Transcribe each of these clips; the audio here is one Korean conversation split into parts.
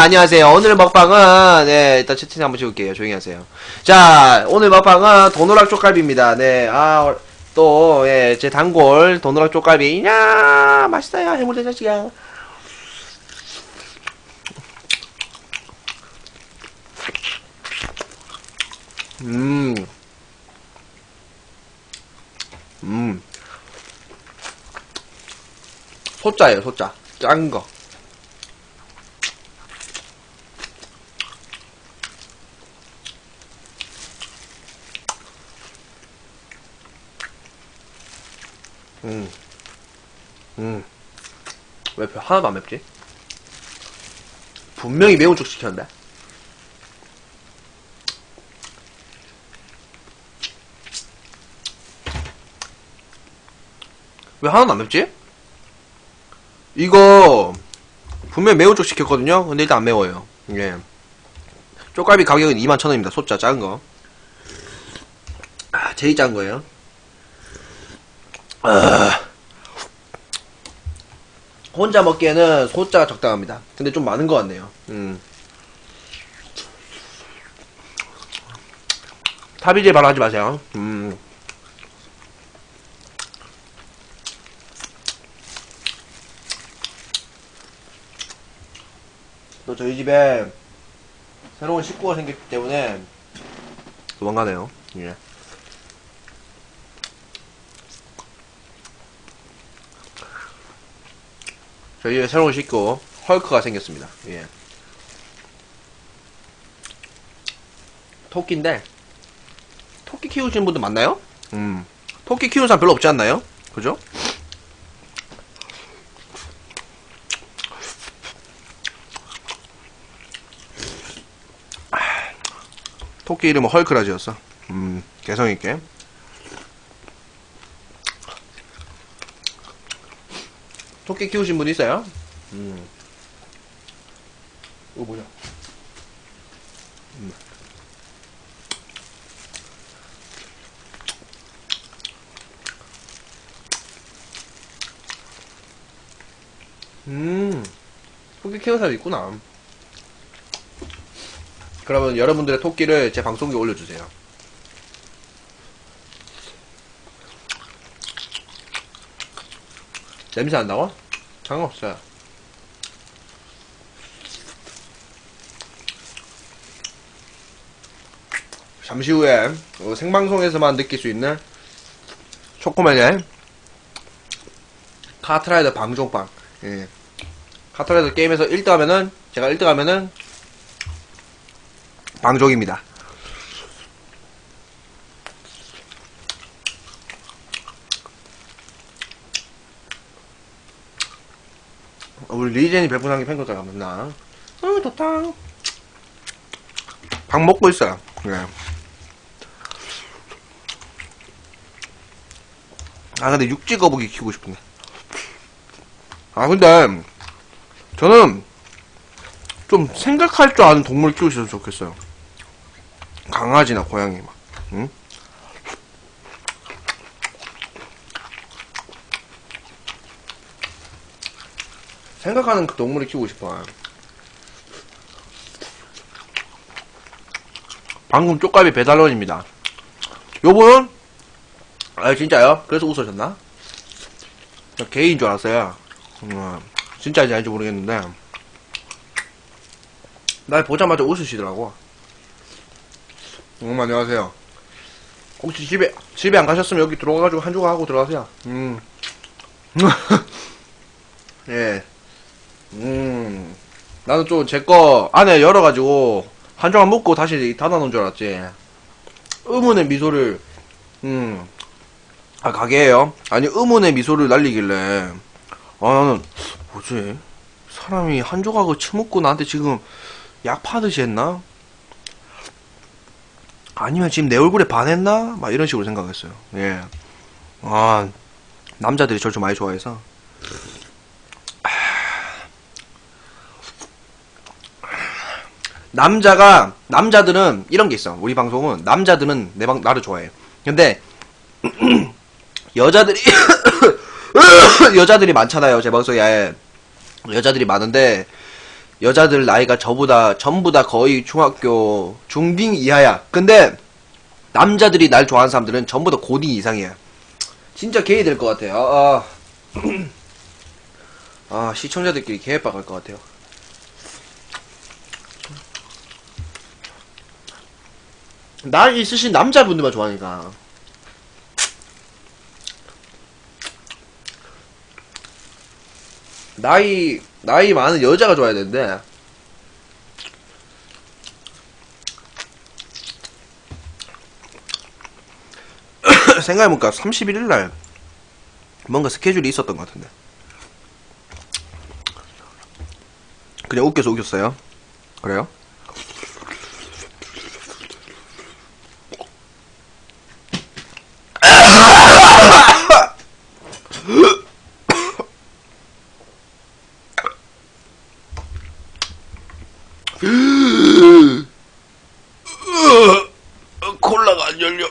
안녕하세요. 오늘 먹방은 네 일단 채팅 한번 지울게요. 조용히 하세요. 자 오늘 먹방은 도노락 쪽갈비입니다. 네아또예제 단골 도노락 쪽갈비 야 맛있어요 자식아. 음. 음. 소자예요, 소자. 짠 거. 음. 음. 왜 하나도 안 맵지? 분명히 매운 쪽 시켰는데? 왜 하나도 안 맵지? 이거 분명히 매운 쪽 시켰거든요. 근데 일단 안 매워요. 예. 쪽갈비 가격은 21,000원입니다. 소자 작은 거. 아, 제일 작은 거예요. 아. 혼자 먹기에는 소자가 적당합니다. 근데 좀 많은 것 같네요. 음. 탑이질 바로 하지 마세요. 음. 또 저희 집에 새로운 식구가 생겼기 때문에 도망가네요. 예. 저희 집에 새로운 식구 헐크가 생겼습니다. 예. 토끼인데 토끼 키우시는 분들 많나요? 음. 토끼 키우는 사람 별로 없지 않나요? 그죠? 토끼 이름은 헐크라 지었어. 음, 개성있게. 토끼 키우신 분 있어요? 음. 이거 뭐냐? 음. 음, 토끼 키우는 사람 있구나. 그러면 여러분들의 토끼를 제 방송에 올려주세요. 냄새 안 나와? 상관없어요. 잠시 후에 어, 생방송에서만 느낄 수 있는 초코멜의 카트라이더 방종빵. 예. 카트라이더 게임에서 1등 하면은, 제가 1등 하면은, 방종입니다. 우리 리젠이 별풍상이 팬거잖아, 맨날. 어, 좋다. 밥 먹고 있어요. 네. 아, 근데 육지 거북이 키우고 싶네. 아, 근데, 저는, 좀 생각할 줄 아는 동물 키우셔도 좋겠어요. 강아지나 고양이 막, 응? 생각하는 그 동물을 키우고 싶어. 방금 쪽갈비 배달원입니다. 요분은, 아, 진짜요? 그래서 웃으셨나? 저 개인 줄 알았어요. 음, 진짜인지 아닌지 모르겠는데, 날 보자마자 웃으시더라고. 음, 안녕하세요. 혹시 집에, 집에 안 가셨으면 여기 들어가가지고 한 조각 하고 들어가세요. 음. 예. 음. 나는 좀 제 거 안에 열어가지고 한 조각 먹고 다시 닫아놓은 줄 알았지. 의문의 미소를, 음. 아, 가게에요? 아니, 의문의 미소를 날리길래. 아, 나는, 뭐지? 사람이 한 조각을 처먹고 나한테 지금 약 파듯이 했나? 아니면 지금 내 얼굴에 반했나? 막 이런 식으로 생각했어요. 예. 아, 남자들이 저를 좀 많이 좋아해서. 남자가, 남자들은 이런 게 있어. 우리 방송은, 남자들은 내 방, 나를 좋아해. 근데, 여자들이, 여자들이 많잖아요. 제 방송에. 여자들이 많은데, 여자들 나이가 저보다 전부 다 거의 중학교 중딩 이하야. 근데 남자들이 날 좋아하는 사람들은 전부 다 고딩 이상이야. 진짜 게이 될 것 같아요. 아, 아. 아, 시청자들끼리 개빡할 것 같아요. 나이 있으신 남자분들만 좋아하니까. 나이, 나이 많은 여자가 좋아야 되는데. 생각해보니까 31일날 뭔가 스케줄이 있었던 것 같은데. 그냥 웃겨서 웃겼어요. 그래요? 콜라가 안 열려.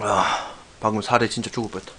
아, 방금 살에 진짜 죽을 뻔했다.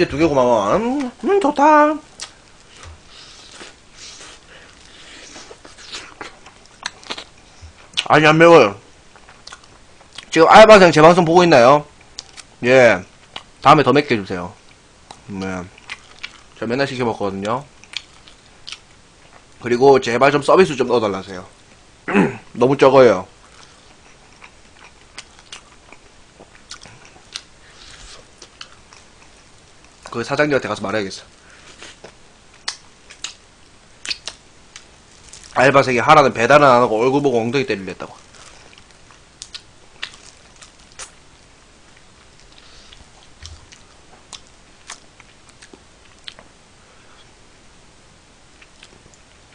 이제 두 개 고마워. 음, 음, 좋다. 아니, 안 매워요. 지금 알바생 제 방송 보고 있나요? 예. 다음에 더 맵게 해주세요. 네. 저 맨날 시켜 먹거든요. 그리고 제발 좀 서비스 좀 넣어달라세요. 너무 적어요. 그 사장님한테 가서 말해야겠어. 알바생이 하라는 배달은 안 하고 얼굴 보고 엉덩이 때리랬다고.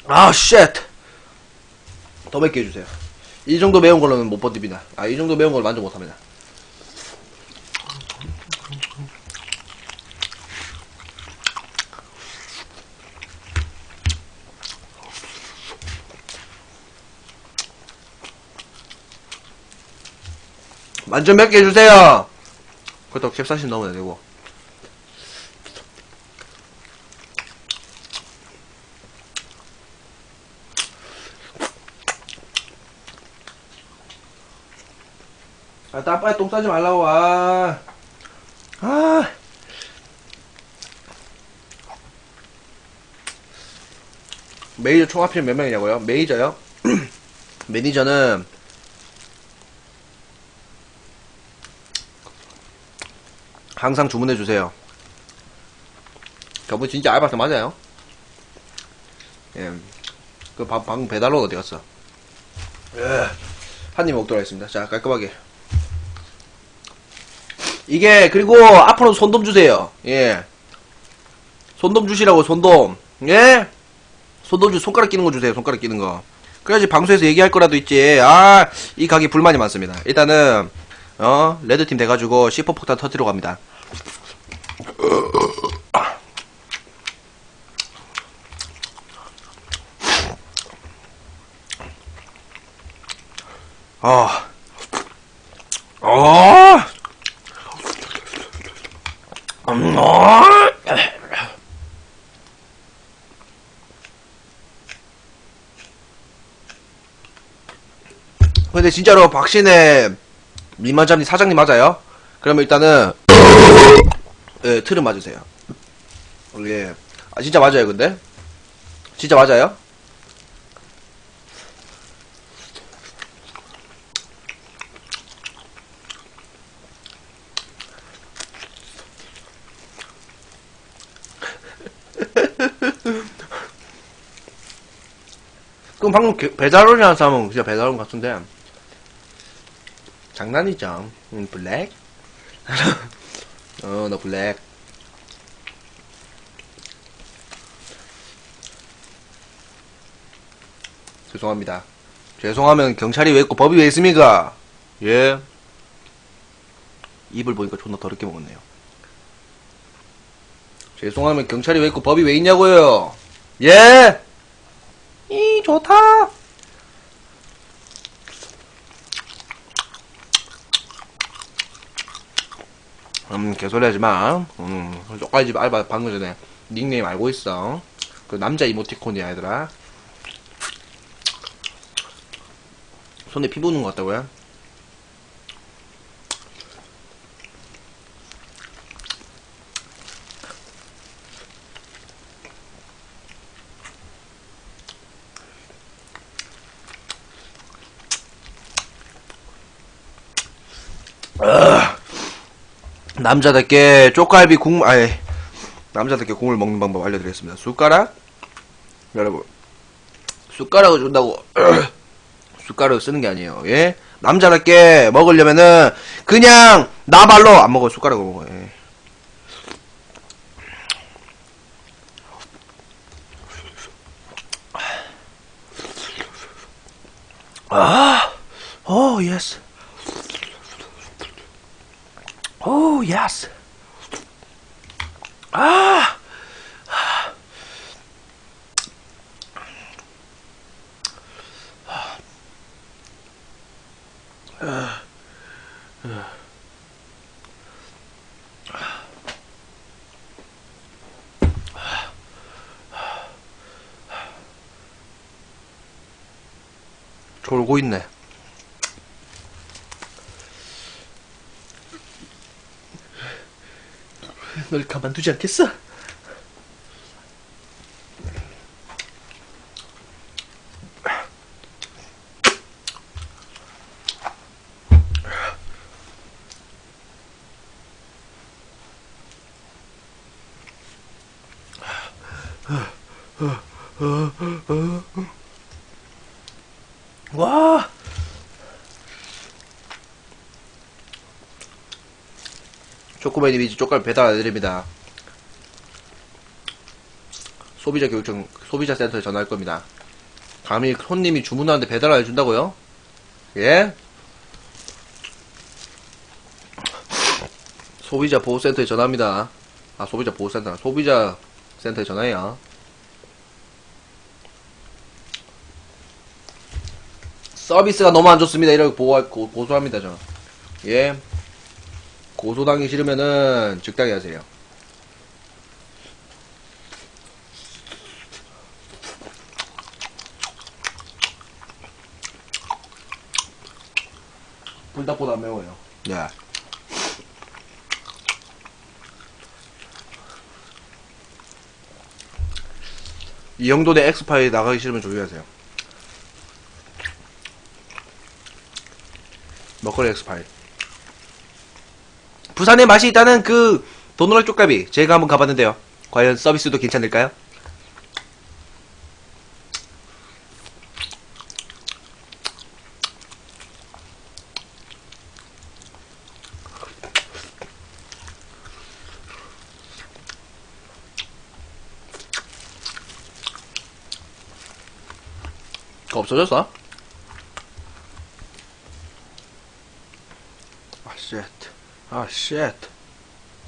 아, 쉣! 더 맵게 해주세요. 이 정도 매운 걸로는 못 버팁니다. 아, 이 정도 매운 걸 만족 못 합니다. 완전 맵게 해주세요! 그것도 캡사신 넣으면 되고. 아, 나 빨리 똥 싸지 말라고, 아. 아. 매니저 총 합치면 몇 명이냐고요? 매니저요? 매니저는 항상 주문해 주세요. 저분 진짜 알바생 맞아요? 예. 그 방, 방금 배달로 어디 갔어? 예. 한입 먹도록 하겠습니다. 자, 깔끔하게. 이게, 그리고 앞으로 손돔 주세요. 예. 손돔 주시라고, 손돔. 예? 손돔 주, 손가락 끼는 거 주세요, 손가락 끼는 거. 그래야지 방송에서 얘기할 거라도 있지. 아, 이 가게 불만이 많습니다. 일단은, 어, 레드팀 돼가지고 C4 폭탄 터뜨려 갑니다. 아, 아, 음, 아. 근데 진짜로 박신혜 미만잡니 사장님 맞아요? 그러면 일단은 예, 틀은 맞으세요. 예. 아 진짜 맞아요, 근데? 진짜 맞아요? 그럼 방금 게- 배달원이라는 사람은 진짜 배달원 같은데 장난이죠. 응, 블랙? 어, 너 블랙. 죄송합니다. 죄송하면 경찰이 왜 있고 법이 왜 있습니까? 예. 입을 보니까 존나 더럽게 먹었네요. 죄송하면 경찰이 왜 있고 법이 왜 있냐고요? 예! 이, 좋다! 음, 개소리 하지 마. 음, 쪽갈집 알바 방금 전에 닉네임 알고 있어. 그 남자 이모티콘이야, 얘들아. 손에 피 부는 것 같다고요? 남자답게 쪽갈비 국물, 아니, 남자답게 국물 먹는 방법 알려드리겠습니다. 숟가락? 여러분, 숟가락을 준다고, 숟가락을 쓰는 게 아니에요. 예? 남자답게 먹으려면은, 그냥, 나발로 안 먹어요. 숟가락으로 먹어요. 예. 아, 오, 예스. 오, 예스. 아, 졸고 있네. 널 가만두지 않겠어? 와! 초코베니 비지 쪽갈 배달 안 드립니다. 소비자 교육청 소비자 센터에 전화할 겁니다. 감히 손님이 주문하는데 배달 안 해준다고요? 예? 소비자 보호센터에 전화합니다. 아 소비자 보호센터 소비자 센터에 전화해요. 서비스가 너무 안 좋습니다. 이렇게 보고 고, 고소합니다 저. 예. 고소당하기 싫으면은 즉당해 하세요. 불닭보다 안 매워요. 네. 이 정도의 엑스파일 나가기 싫으면 조용하세요. 먹거리 엑스파일. 부산에 맛이 있다는 그 도노랄 쪽갈비 제가 한번 가봤는데요. 과연 서비스도 괜찮을까요? 없어졌어? 아, 쉣.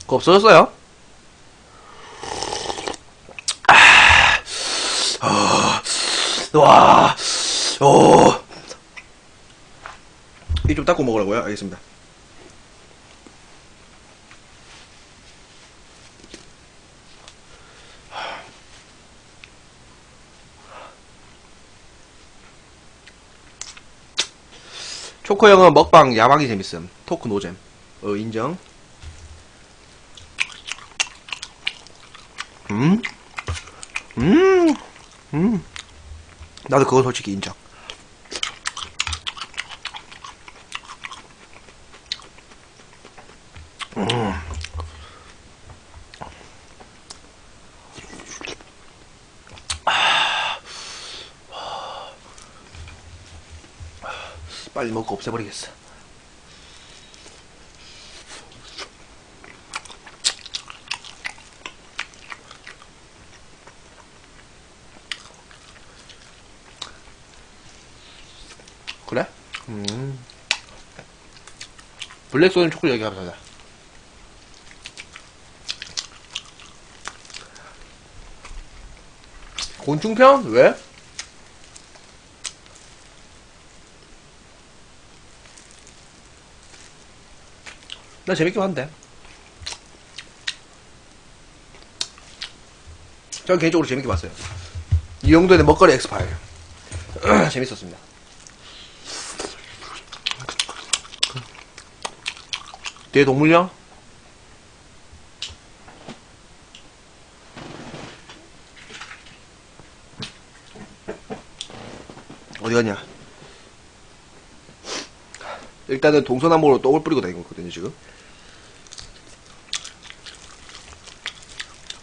그거 없어졌어요? 아, 아, 와, 오. 이 좀 닦고 먹으라고요? 알겠습니다. 초코 형은 먹방 야망이 재밌음. 토크 노잼. 어, 인정. 음? 음? 음? 나도 그건 솔직히 인정. 음. 아. 빨리 먹고 없애버리겠어. 그래? 음. 블랙소니 초콜릿 얘기하면서 자 곤충편? 왜? 나 재밌게 봤는데. 저 개인적으로 재밌게 봤어요. 이용도의 먹거리 엑스파일. 재밌었습니다. 얘 동물이야? 어디 갔냐? 일단은 동서남북으로 똥을 뿌리고 다니고 있거든요, 지금.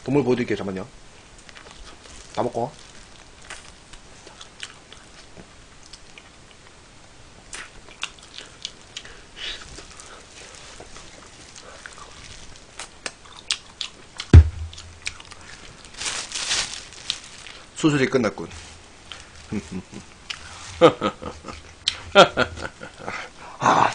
동물 보여드릴게요, 잠깐만요. 다 먹고. 수술이 끝났군. 아,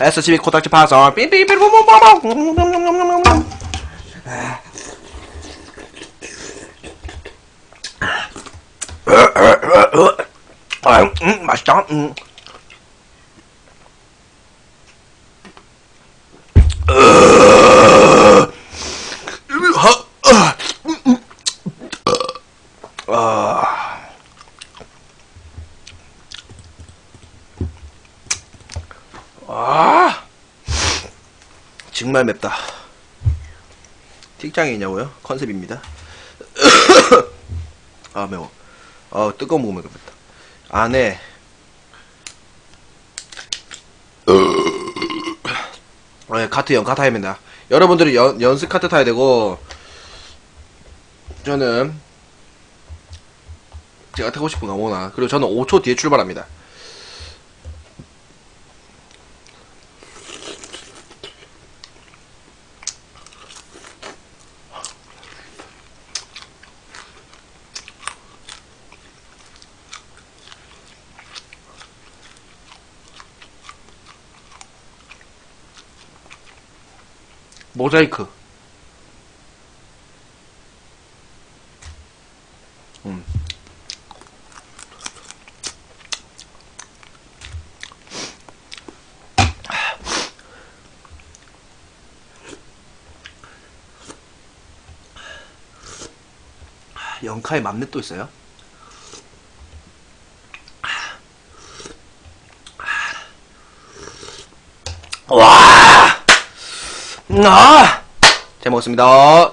Essa time contra de pazão. Mas. 정말 맵다. tik장이 있냐고요? 컨셉입니다. 아 매워. 아 뜨거운 거 먹으면 맵다. 안에 네, 카트 연카 타야 됩니다. 여러분들이 연, 연습 카트 타야 되고 저는 제가 타고 싶은 거 아무거나 그리고 저는 5초 뒤에 출발합니다. 모자이크. 음. 영카에 맘넷 또 있어요? 와! 아! 잘 먹었습니다.